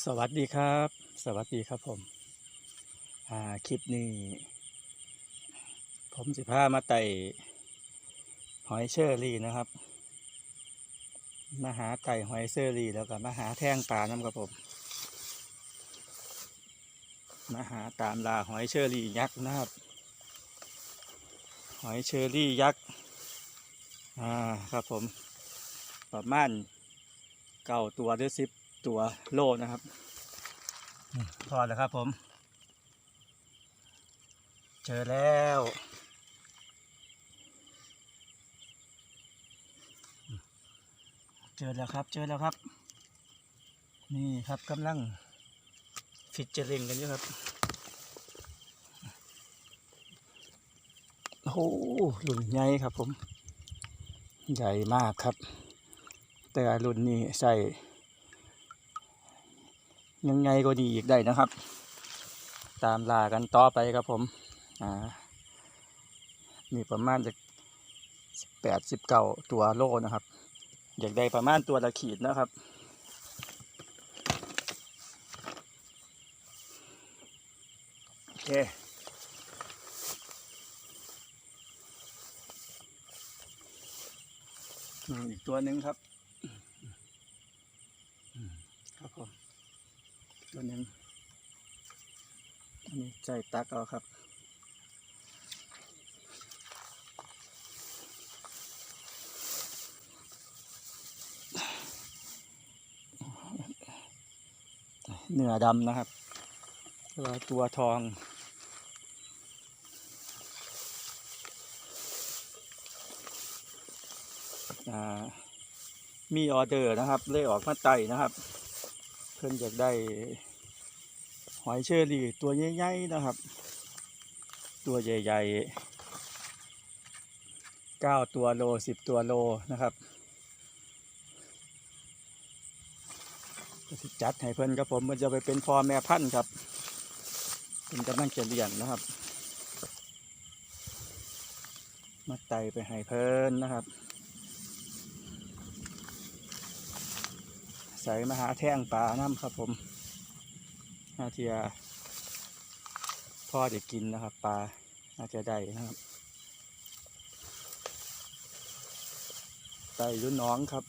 สวัสดีครับ สวัสดีครับผมคลิปนี้ ผมสิพามาไต่หอยเชอรี่นะครับ มาหาไต่หอยเชอรี่แล้วก็มาหาแท่งปลาน้ำครับผม มาหาตามลาหอยเชอรี่ยักษ์นะครับ หอยเชอรี่ยักษ์ อ่าครับผม ประมาณเก้าตัวหรือสิบ ตัวโล่นะครับอืมพอแล้วครับผม เจอแล้วเจอแล้วครับ เจอแล้วครับ นี่ครับกำลังฟิชเจอริงกันอยู่ครับ โอ้โหลุนใหญ่ครับผม ใหญ่มากครับ แต่รุ่นนี้ใส่ ยังไงก็ดีอีกได้นะครับ ตามลากันต่อไปครับผมอ่ามีประมาณจะแปดสิบเก้าตัวโลนะครับ อยากได้ประมาณตัวละขีดนะครับโอเคอีกตัวหนึ่งครับอืมครับผม ตัวนึงอันนี้ใจตักเอาครับเนื้อดำนะครับแล้วตัวทองมีออเดอร์นะครับ เลยออกมาไตนะครับ พิ่นอยากได้หอยเชอรี่ตัวใหญ่ๆนะครับ ตัวใหญ่ๆเก้าตัวโลสิบตัวโลนะครับจัดให้เพิ่นครับผมมันจะไปเป็นพ่อแม่พันธุ์ครับเป็นกำลังจะเลี้ยงนะครับ มาไต่ไปให้เพิ่นนะครับ ใส่มาหาแท่งปลาน้ำครับผมน่าจะพ่อจะกินนะครับ ปลาน่าจะได้นะครับไต่รุ่นน้องครับ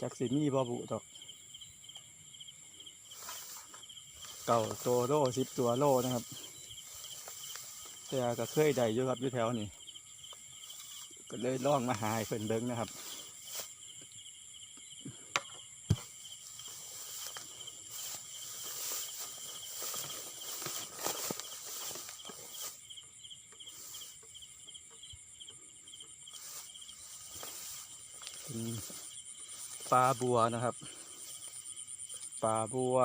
จากสิมีบอบุดอก เก่าตัวโลสิบตัวโลนะครับแต่ก็เคยได้อยู่ครับอยู่แถวนี้ ก็เลยล่องมาหาให้เพิ่นเบิ้งนะครับเป็นปลาบัวนะครับปลาบัว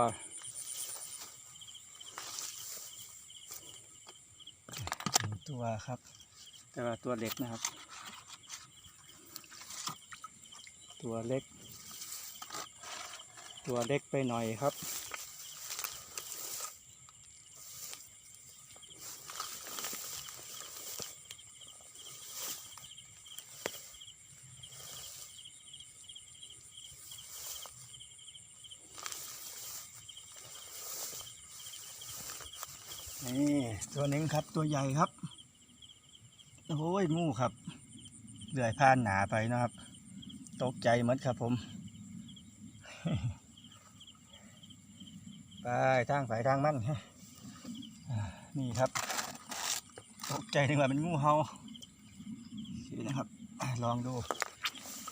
หนึ่งตัวครับ แต่ว่าตัวเล็กนะครับ ตัวเล็ก ตัวเล็กไปหน่อยครับ นี่ตัวนึงครับตัวใหญ่ครับ โอ้ย งูครับเลื่อยผ่านหนาไปนะครับ ตกใจหมดครับผมไปทางฝ่ายทางมันอ่านี่ครับ ตกใจถึงว่าเป็นงูเห่านี่นะครับ ลองดู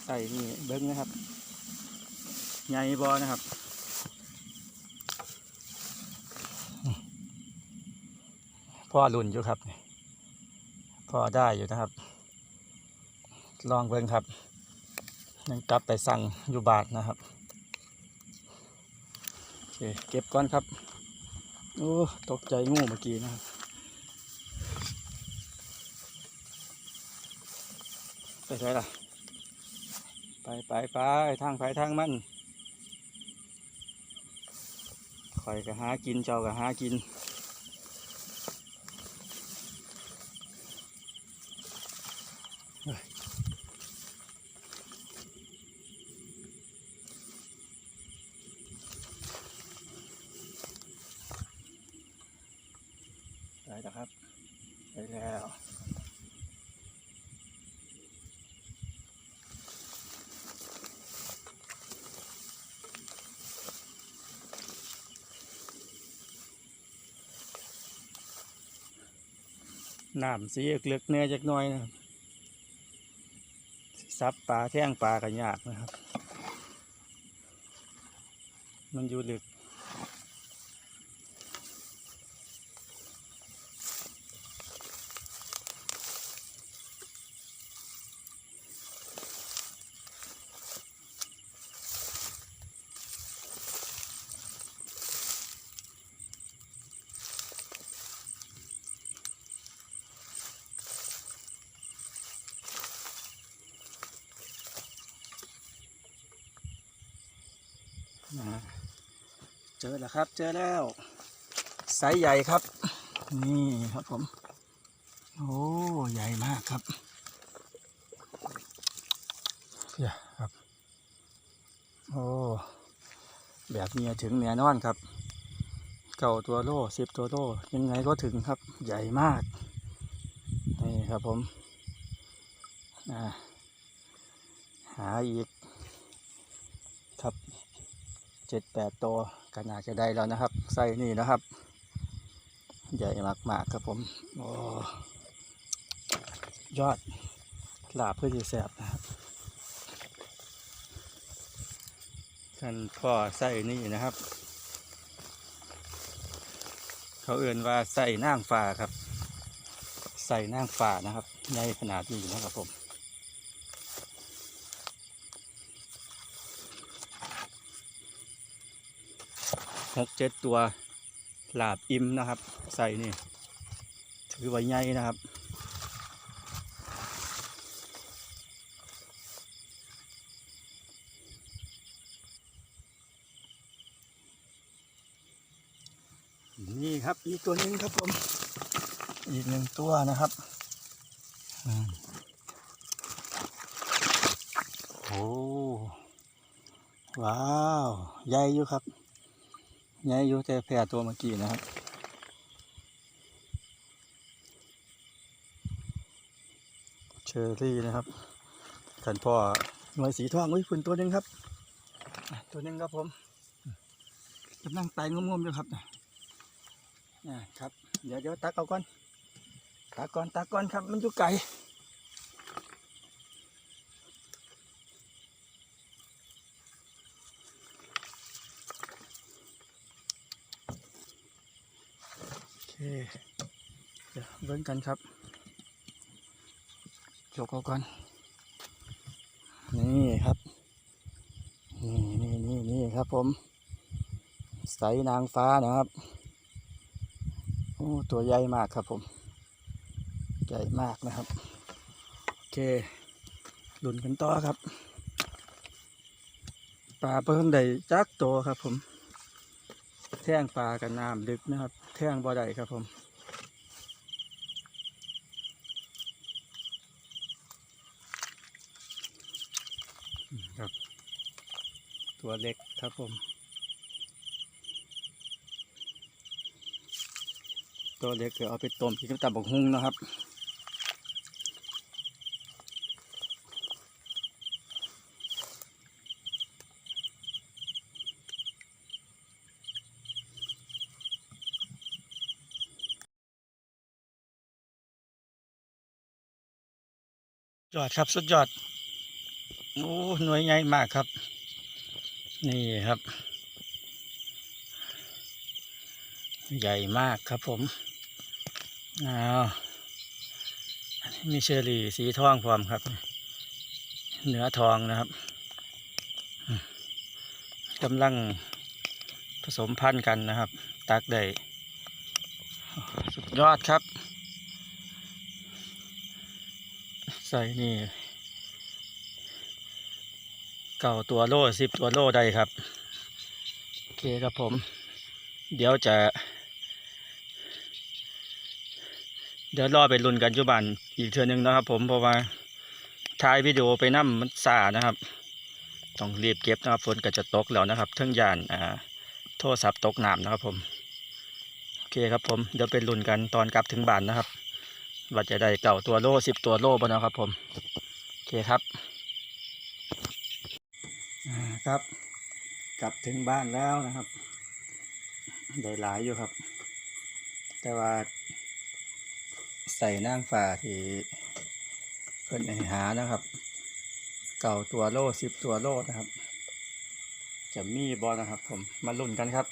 ใส่นี่เบิ้งนะครับใหญ่บอนะครับพ่อรุ่นอยู่ครับพ่อได้อยู่นะครับ ลองเบิ้งครับ ยังกลับไปสั่งอยู่บาทนะครับโอเคเก็บก่อนครับโอ้ตกใจงูเมื่อกี้นะครับไปใช่ล่ะ ไปไปไปทางไปทางมันคอยก็หากินเจ้าก็หากินน นะครับได้แล้ว น้ำสีเลือกเนื้อจักน้อยนะครับซับปลาแท่งปลากันยากนะครับ มันอยู่ลึก เจอแล้วครับ เจอแล้วไซส์ใหญ่ครับ นี่ครับผม โอ้ใหญ่มากครับเดี๋ยครับ โอ้แบบนี้ถึงแน่นอนครับ เก่าตัวโล่สิบตัวโล่ยังไงก็ถึงครับ ใหญ่มาก นี่ครับผมหาอีกครับ เจ็ดแปดตัวก็น่าจะได้แล้วนะครับ ไส้นี่นะครับ ใหญ่มากๆครับผมโอ้ยอดลาบเพื่อที่แสบนะครับท่านพ่อไส้นี่นะครับ เขาเอื่นว่าไส้นางฟ้าครับใส่นางฟ้านะครับ ใหญ่ขนาดนี้นะครับผม หกเจ็ดตัวหลาบอิ่มนะครับ ใส่นี่ ถือไว้ใหญ่นะครับ นี่ครับอีกตัวหนึ่งครับผม อีกหนึ่งตัวนะครับอืมโอ้ว้าว ใหญ่อยู่ครับ ใหญ่อยู่แต่แพรตัวเมื่อกี้นะครับเชอรี่นะครับขันพ่อหน่วยสีทองอุ้ยฝุ่นตัวนึงครับ ตัวนึงครับผมกำลังไต่งมๆอยู่ครับอ่าครับ เดี๋ยวเดี๋ยวตักเอาก่อนตักก่อนตักก่อนครับ มันอยู่ไกล เคเดี๋ยวเบิ่งกันครับยกเอาก่อนนี่ครับ นี่นี่นี่นี่ครับผมใสนางฟ้านะครับโอ้ตัวใหญ่มากครับผม ใหญ่มากนะครับ โอเคลุนกันต่อครับปลาเพิ่งได้จักโตวครับผม แท่งปลากับน้ำลึกนะครับ แท่งบ่อใดครับผมครับ ตัวเล็กครับผม ตัวเล็กเดี๋ยวเอาไปต้มกินกับตับบกฮุ้งนะครับ ยอดครับสุดยอดโอ้หน่วยใหญ่มากครับ นี่ครับ ใหญ่มากครับผมอ้าวมีเชอรี่สีทองพร้อมครับเนื้อทองนะครับกำลังผสมพันธุ์กันนะครับ ตักได้สุดยอดครับ ใส่นี่เก่าตัวโล่สิบตัวโล่ได้ครับ โอเคครับผม เดี๋ยวจะ เดี๋ยวรอไปลุ้นกันจุบันอีกเทือหนึงนะครับผมเพราะว่าถ่ายวิดีโอไปนั่มมันสานะครับ ต้องรีบเก็บนะครับฝนก็จะตกแล้วนะครับเทั้งยานอ่าโทรศัพท์ตกน้ำนะครับผม โอเคครับผม เดี๋ยวไปลุ้นกันตอนกลับถึงบ้านนะครับ ว่าจะได้เก่าตัวโล่สิบตัวโลบ่เนาะครับผม โอเคครับครับ กลับถึงบ้านแล้วนะครับ ได้หลายอยู่ครับ แต่ว่า ใส่นางฟ้าที่เพิ่นให้หานะครับ เก่าตัวโล่สิบตัวโล่นะครับ จะมีบอลนะครับ ผมมาลุ้นกันครับ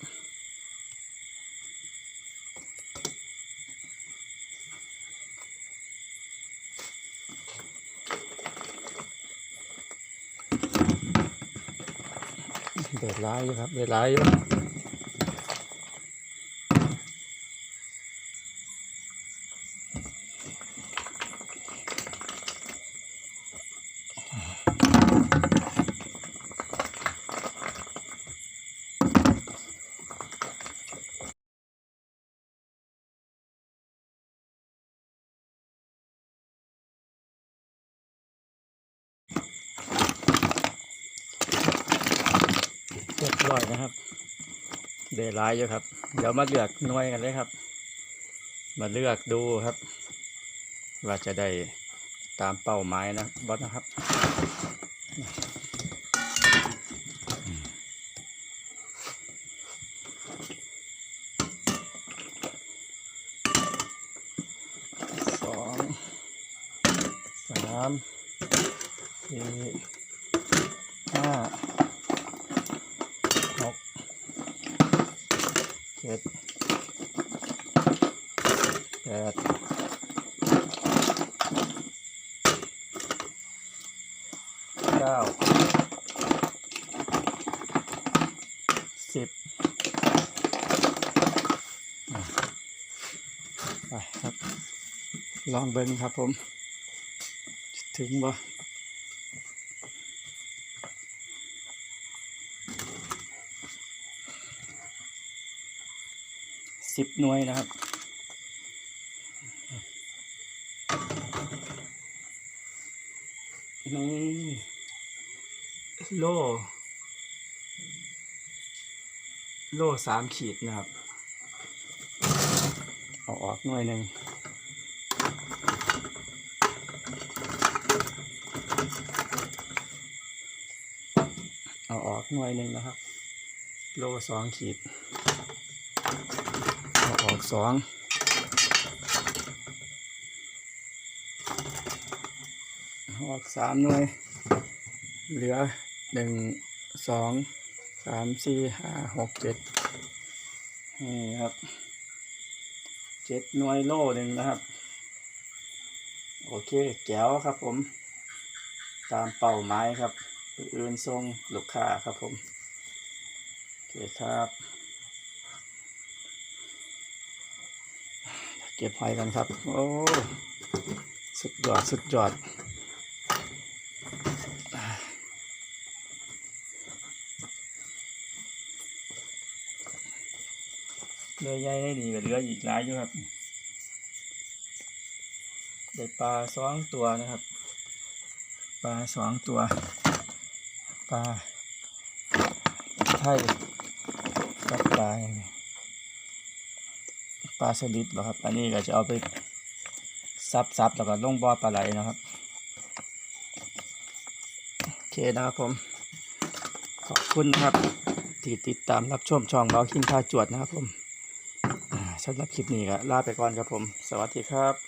เดือดร้ายอยู่ครับเดือดร้ายอยู่ เรียบร้อยนะครับเดือดร้ายอยู่ครับ เดี๋ยวมาเลือกหน่วยกันเลยครับ มาเลือกดูครับ ว่าจะได้ตามเป้าหมายนะบอสนะครับสองสามสี่ห้าหก เจ็ดแปดเก้าสิบไปครับ ลองเบิ้งครับผม ถึงบ่ สิบหน่วยนะครับนี่โล่โล่สามขีดนะครับ เอาออกหน่วยหนึ่งเอาออกหน่วยหนึ่งนะครับ โลสองขีดเอาออก สองออกสามหน่วย เหลือหนึ่งสองสามสี่ห้าหกเจ็ดนี่ครับเจ็ดหน่วยโล่หนึ่งนะครับ โอเคแก้วครับผม ตามเป้าหมายครับ อื่นทรงลูกค้าครับผม โอเคครับ เก็บหอยกันครับ โอ้ สุดยอด สุดยอด เรือใหญ่ได้ดีกับเรืออีกหลายอยู่ครับ ได้ปลาสองตัวนะครับ ปลาสองตัว ปลาไทยกับปลาอย่างนี้ ปลาสลิดนะครับ อันนี้ก็จะเอาไปซับซับแล้วก็ลงบ่อปลาไหลนะครับ โอเคนะครับผม ขอบคุณนะครับ ที่ติดตามรับชมช่องเราคิงพาจวดนะครับผมสำหรับคลิปนี้ก็ลาไปก่อนครับผม สวัสดีครับ